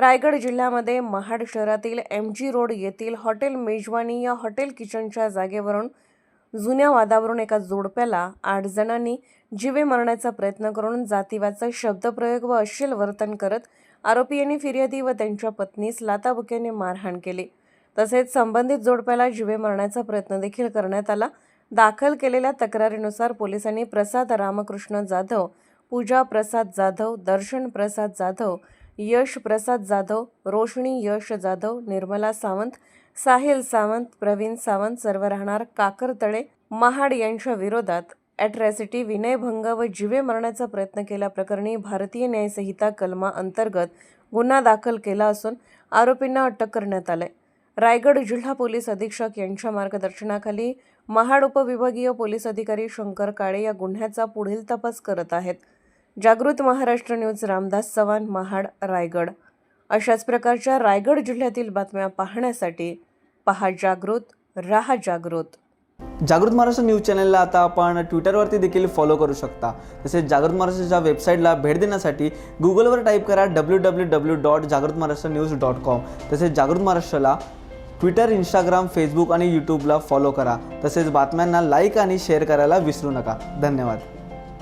रायगड जिल्ह्यामध्ये महाड शहरातील M G road येथील हॉटेल मेजवानी या हॉटेल किचनच्या जागेवरून जुन्या वादावरून एका जोडप्याला आठ जणांनी जीवे मारण्याचा प्रयत्न करून जातीवाचा शब्दप्रयोग व अश्लील वर्तन करत आरोपी यांनी फिर्यादी व त्यांच्या पत्नीस लाताबुक्याने मारहाण केली. तसेच संबंधित जोडप्याला जीवे मारण्याचा प्रयत्न देखील करण्यात आला. दाखल केलेल्या तक्रारीनुसार पोलिसांनी प्रसाद रामकृष्ण जाधव पूजा प्रसाद जाधव दर्शन प्रसाद जाधव यश प्रसाद जाधव रोशनी यश जाधव निर्मला सावंत साहिल सावंत प्रवीण सावंत सर्व राहणार काकरतळे. महाड यांच्या विरोधात ॲट्रॅसिटी विनयभंग व जीवे मारण्याचा प्रयत्न केल्याप्रकरणी भारतीय न्यायसंहिता कलमा अंतर्गत गुन्हा दाखल केला असून आरोपींना अटक करण्यात आले रायगड जिल्हा पोलीस अधीक्षक यांच्या मार्गदर्शनाखाली महाड उपविभागीय पोलीस अधिकारी शंकर काळे या गुन्ह्याचा पुढील तपास करत आहेत. जागृत महाराष्ट्र न्यूज रामदास चव्हाण महाड रायगड. अशाच प्रकारच्या रायगड जिल्ह्यातील बातम्या पाहण्यासाठी पहा जागृत राहा जागृत. जागृत महाराष्ट्र न्यूज चॅनलला आता आपण ट्विटरवरती देखील फॉलो करू शकता. तसेच जागृत महाराष्ट्राच्या वेबसाईटला भेट देण्यासाठी गुगलवर टाईप करा डब्ल्यू डब्ल्यू डब्ल्यू डॉट जागृत महाराष्ट्र न्यूज डॉट कॉम तसेच जागृत महाराष्ट्राला ट्विटर इंस्टाग्राम फेसबुक आणि यूट्यूबला फॉलो करा. तसेच बातम्यांना लाईक आणि शेअर करायला विसरू नका. धन्यवाद.